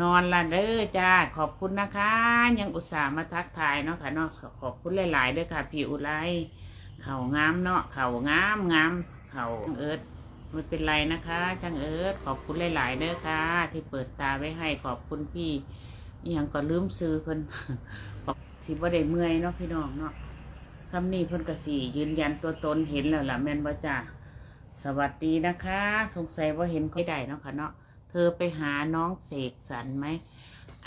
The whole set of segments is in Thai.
นอนละเด้อจ้าขอบคุณนะคะ ยังอุตส่าห์มาทักทายเนาะค่ะเนาะขอบคุณหลายๆเด้อค่ะ พี่อุไรเข่างามเนาะเข่างามงามเข่าเอิร์ดไม่เป็นไรนะคะช่างเอิร์ดขอบคุณหลายๆเด้อค่ะ ที่เปิดตาไว้ให้ขอบคุณพี่ยังก็ลืมซื้อเพิ่นบอกที่บ่ได้เมื่อยเนาะพี่น้องเนาะซ้ำนี่เพิ่นก็สี่ยืนยันตัวตนเห็นแล้วล่ะแม่นบ่จ้าสวัสดีนะคะ สงสัยว่าเห็นใครได้เนาะค่ะเนาะ ธอไปหาน้องเสกสรรไหม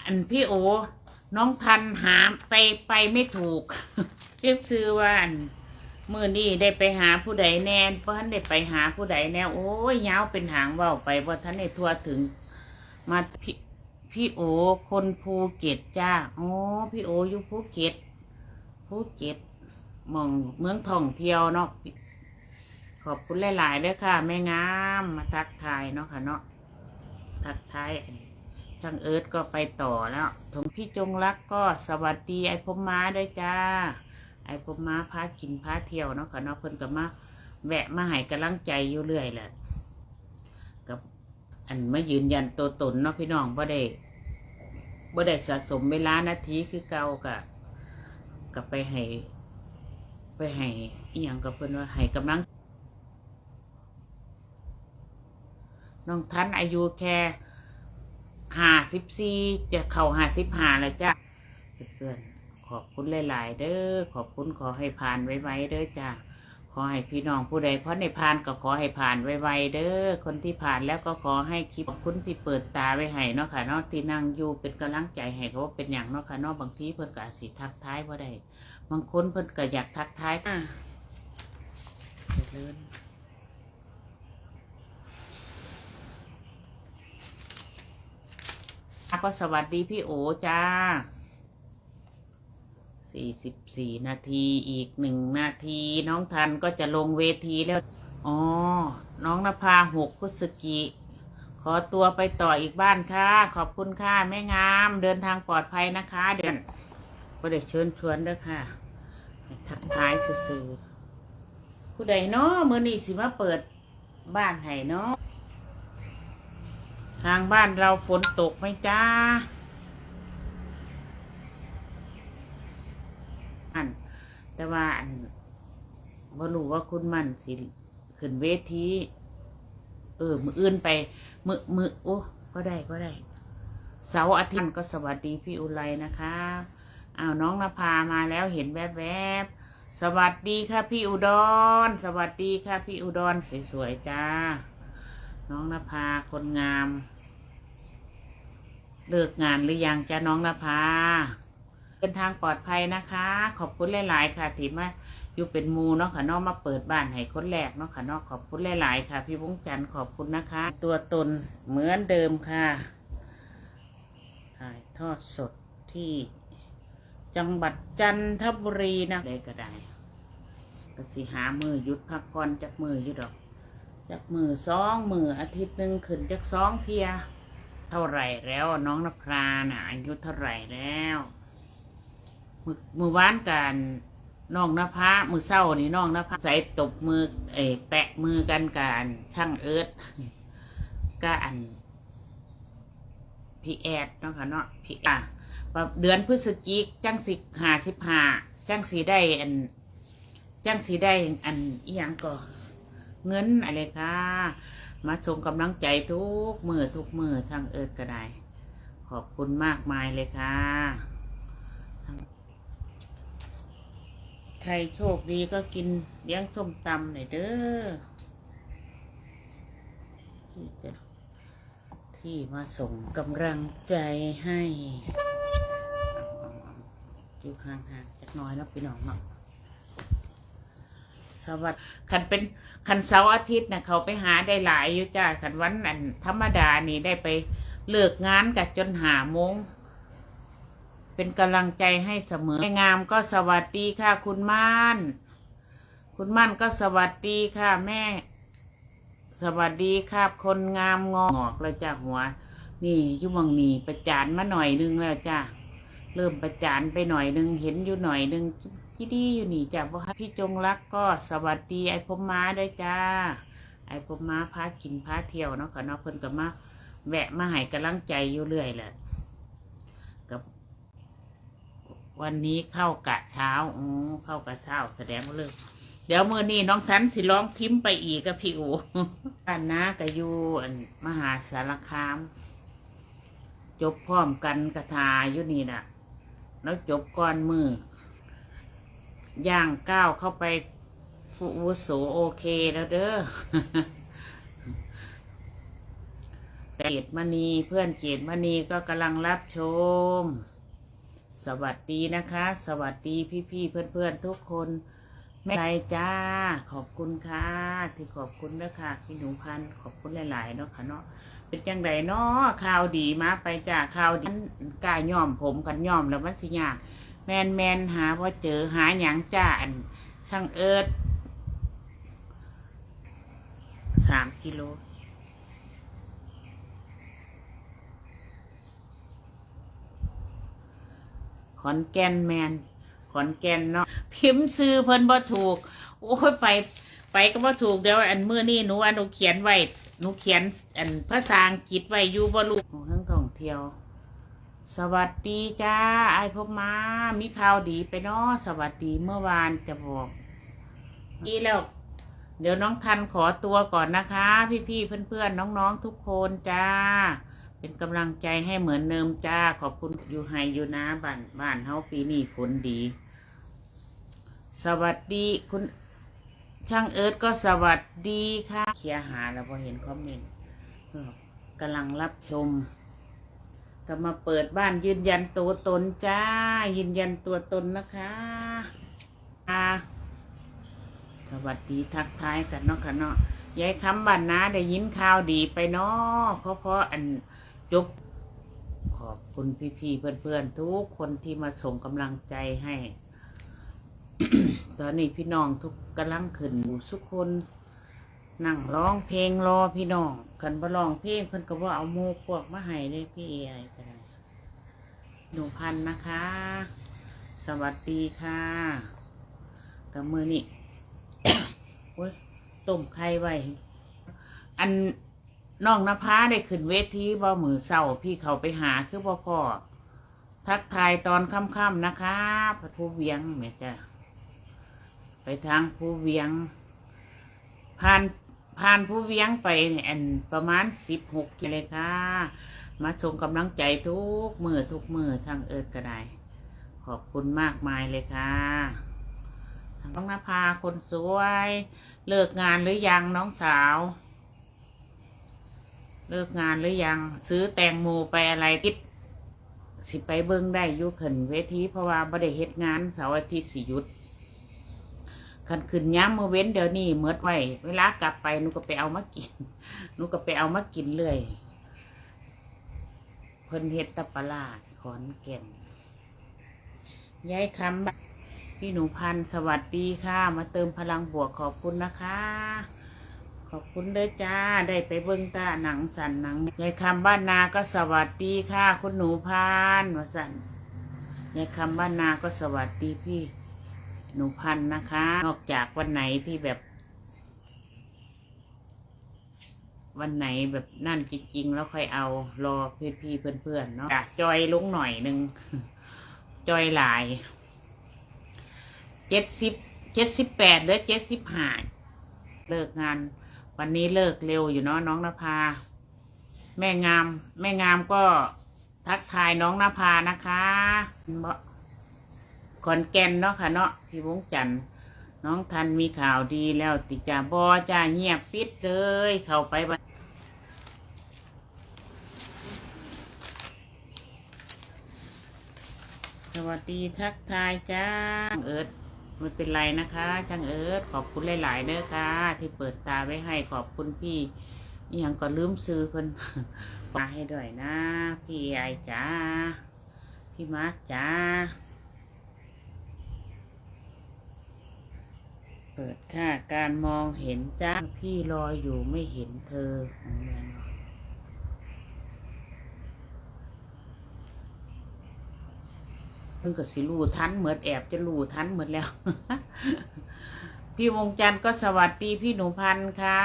อันพี่โอ น้องทันหาไปไปไม่ถูกเรียกซื้อว่าอันมือนี่ได้ไปหาผู้ใดแน่เพราะท่านได้ไปหาผู้ใดแน่โอ้ยยาวเป็นหางว่าไปเพราะท่านได้ทัวถึง มาพี่พี่โอคนภูเก็ตจ้าโอ๋อพี่โออยู่ภูเก็ตภูเก็ตมองเมืองท่องเที่ยวเนาะขอบคุณหลายๆด้วยค่ะ แม่งามมาทักทายเนาะค่ะเนาะ ทักทายช่างเอิร์ธก็ไปต่อแล้วถึงพี่จงรักก็สวัสดีไอ้พมมาด้วยจ้า ไอ้พมมาพากินพาเที่ยวเนาะค่ะเนาะเพิ่นก็มาแวะมาให้กำลังใจอยู่เรื่อยแหละกับอันมายืนยันตัวตนเนาะพี่น้องบ่ได้บ่ได้สะสมเวลานาทีคือเก่ากะกับไปให้ไปให้อีหยังกับเพิ่นว่าให้กำลังน้องทันอายุแค่ ห้าสิบสี่จะเข้าห้าสิบห้าแล้วจ้ะเพื่อนๆขอบคุณหลาย ๆ เด้อขอบคุณขอให้ผ่านไวๆเด้อจ้ะขอให้พี่น้องผู้ใดเพราะในผ่านก็ขอให้ผ่านไวๆเด้อคนที่ผ่านแล้วก็ขอให้คลิปขอบคุณที่เปิดตาไว้ให้เนาะค่ะเนาะที่นั่งอยู่เป็นกำลังใจให้เขาว่าเป็นอย่างเนาะค่ะเนาะบางทีเพิ่นก็สิทักท้ายว่าได้บางคนเพิ่นก็อยากทักท้ายอะเจริญ ก็สวัสดีพี่โอจ้าสี่สิบสี่นาทีอีกหนึ่งนาที น้องทันก็จะลงเวทีแล้ว อ๋อ น้องนภาหกพุศกิขอตัวไปต่ออีกบ้านค่ะ ขอบคุณค่ะแม่งามเดินทางปลอดภัยนะคะ เดินก็ได้เชิญชวนด้วยค่ะ ทักทายซื่อผู้ใดเนาะมือนี้สิมาเปิดบ้านให้เนาะ ทางบ้านเราฝนตกไหมจ้าอัน แต่ว่าอันบ่รู้ว่าคุณมันสิขึ้นเวทีเออ มืออื่นไป มือมือโอ้ก็ได้ก็ได้ เสาร์อาทิตย์ก็สวัสดีพี่อุไรนะคะอ้าวน้องนภามาแล้วเห็นแวบๆสวัสดีค่ะพี่อุดร สวัสดีค่ะพี่อุดรสวยๆจ้า น้องนภาคนงาม เลิกงานหรือยังจ้าน้องนภาเดินทางปลอดภัยนะคะ ขอบคุณหลาย ๆ ค่ะที่มาอยู่เป็นมูเนาะค่ะเนอกมาเปิดบ้านให้คนแรกเนาะค่ะเนอกขอบคุณหลาย ๆ ค่ะ พี่วงจันทร์ขอบคุณนะคะ ตัวตนเหมือนเดิมค่ะถ่ายทอดสดที่จังหวัดจันทบุรีนะได้ก็ได้ก็สิหามือหยุดพักผ่อนจากมือยู่ดอก จากมือสองมืออาทิตย์หนึ่งขึ้นจากสองเทีย เท่าไหร่แล้วน้องนภาน่ะอายุเท่าไหร่แล้วมือมือวานกันน้องนภามือเศร้านี่น้องนภาใส่ตบมือเอยแปะมือกันกันช่างเอิร์ดก็อันพี่แอดเนาะค่ะเนาะพี่อะเดือนพฤศจิกจังสิหาสิบหาจังสีได้อันจังสีได้อันอีหยังก็ เงินอะไรค่ะ มาส่งกำลังใจทุกมือทุกมือช่างเอิร์ดก็ได้ ขอบคุณมากมายเลยค่ะใครโชคดีก็กินเลี้ยงส้มตำหน่อยเด้อที่จะที่มาส่งกำลังใจให้อยู่ข้างๆจักน้อยเนาะพี่น้องเนาะ สวัสดีคันเป็นคันเสาร์อาทิตย์นะเขาไปหาได้หลายอยู่จ้าคันวันอันธรรมดานี่ได้ไปเลิกงานกับจนหาโมงเป็นกำลังใจให้เสมอแม่งามก็สวัสดีค่ะ คุณม่าน คุณม่านก็สวัสดีค่ะ แม่ สวัสดีครับ คนงามงอกงอกแล้วจ้าหัว นี่ยุบังนี่ประจานมาหน่อยนึงแล้วจ้าเริ่มประจานไปหน่อยนึงเห็นอยู่หน่อยนึง ที่ดีอยู่นี่จ้าว่าพี่จงรักก็สวัสดีไอ้พมม้าด้วยจ้า ไอ้พมม้าพากินพาเที่ยวเนาะค่ะเนาะเพิ่นกับมาแวะมาให้กำลังใจอยู่เรื่อยแหละกับ วันนี้เข้ากะเช้าอ๋อเข้ากะเช้าแสดงว่าเลิกเดี๋ยวเมื่อนี้น้องทันสิร้องพิมพ์ไปอีกกับพี่อูบ้านน้ากะยูอันมหาสารคาม จบพร้อมกันกระทาอยู่นี่น่ะ แล้วจบก่อนมือ ย่างก้าวเข้าไปผู้อาวุโสโอเคแล้วเด้อแต่เกตมณีเพื่อนเกตมณีก็กำลังรับชม สวัสดีนะคะ สวัสดีพี่ๆเพื่อนๆทุกคนแม่ไรจ้า ขอบคุณค่ะ ที่ขอบคุณนะค่ะพี่หนูพันขอบคุณหลายๆเนาะค่ะเนาะเป็นจังไดเนาะข่าวดีมาไปจ้าข่าวดีกล้าย่อมผมกันย่อมแล้วมันสิยาก แมนแมนหาว่าเจอหาหยังจ้าอันช่างเอิดสามกิโลขอนแก่นแมนขอนแก่นเนาะพิมพ์ซื้อเพิ่นบ่ถูก โอ้ยไป ไปก็บ่ถูกเดี๋ยวอันมื้อนี้หนูอันหนูเขียนไว้หนูเขียน อันภาษาอังกฤษไว้อยู่บ่ลูกของทั้งท่องเที่ยว สวัสดีจ้าไอพบมามีข่าวดีไปเนาะสวัสดีเมื่อวานจะบอกดีแล้ว เดี๋ยวน้องทันขอตัวก่อนนะคะ พี่ๆเพื่อนๆน้องๆทุกคนจ้า เป็นกำลังใจให้เหมือนเดิมจ้า ขอบคุณอยู่ไฮอยู่นะบ้านบ้านเฮาปีนี้ฝนดี สวัสดีคุณช่างเอิร์ธก็สวัสดีค่ะ เคลียร์หาแล้วพอเห็นคอมเมนต์กำลังรับชม ก็มาเปิดบ้านยืนยันตัวตนจ้า ยืนยันตัวตนนะคะอ่าสวัสดีทักทายกันเนาะค่ะเนาะยายคำบ้านนาได้ยินข่าวดีไปเนาะเพราะเพราะอันจบขอบคุณพี่ๆเพื่อนๆทุกคนที่มาส่งกำลังใจให้ ตอนนี้พี่น้องทุกกำลังขึ้นทุกคน นั่งร้องเพลงรอพี่น้องกันบ่ร้องเพลงเพิ่นก็ว่เอาโมพวกมาให้เลยพี่เอไอก็ได้หนูพันนะคะ สวัสดีค่ะกับมือนี่โอ้ยต้มไข่ไว้อันน้องนภาได้ขึ้นเวทีบ่มือเศร้าพี่เขาไปหาคือบ่พ่อทักทายตอนค่ำๆนะคะพระทูเวียงแม่จ้ะไปทางภูเวียงผ่าน ผ่านภูเวียงไปเนี่ยอันประมาณสิบหกกิเลยค่ะ มาส่งกำลังใจทุกมือทุกมือทางเอิร์ดก็ได้ ขอบคุณมากมายเลยค่ะน้องนภาคนสวย เลิกงานหรือยังน้องสาว เลิกงานหรือยัง ซื้อแตงโมไปอะไรติดสิไปเบิ้งได้ยุคขึ้นเวทีเพราะว่าบ่ได้เฮ็ดงานเสาร์อาทิตย์สิหยุด คันขึ้นย้ำมือเว้นเดี๋ยวนี้เมื่อไว้เวลากลับไปหนูก็ไปเอามากินหนูก็ไปเอามากินเลยเพิ่นเฮ็ดตะปลาดขอนแก่นยายคำพี่หนูพันสวัสดีค่ะ มาเติมพลังบวกขอบคุณนะคะ ขอบคุณเด้อจ้า ได้ไปเบิ้งตาหนังสันหนังยายคำบ้านนาก็สวัสดีค่ะ คุณหนูพันธุ์ว่าสันยายคำบ้านนาก็สวัสดีพี่ หนูพันธุ์นะคะ นอกจากวันไหนที่แบบ วันไหนแบบนั่นจริงๆ แล้วค่อยเอารอพี่พี่ๆเพื่อนๆเนาะจ้ะจอยลงหน่อยหนึ่งจอยหลายเจ็ดสิบเจ็ดสิบแปดหรือเจ็ดสิบห้าเลิกงาน วันนี้เลิกเร็วอยู่เนาะน้องนภาแม่งาม แม่งามก็ทักทายน้องนภานะคะเบาะ ขอนแก่นเนาะค่ะเนาะพี่วงจันทร์น้องทันมีข่าวดีแล้วติจ่าบอจ้าเงียบปิดเลย เข้าไปบ้านสวัสดีทักทายจ้าเอิร์ดไม่เป็นไรนะคะช่างเอิร์ดขอบคุณหลายๆเด้อค่ะ ที่เปิดตาไว้ให้ขอบคุณพี่อหยังก็ลืมซื้อเพิ่นมาให้ด้วยนะ พี่ไอจ้าพี่มาร์คจ้า เปิดค่าการมองเห็นจ้าพี่รออยู่ไม่เห็นเธอของแมนเพิ่งก็สิรูทันเหมือนแอบจะรูทันเหมือนแล้ว พี่วงจันทร์ก็สวัสดีพี่หนูพันธ์ค่ะ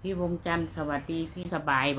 พี่วงจันทร์สวัสดีพี่สบายบ่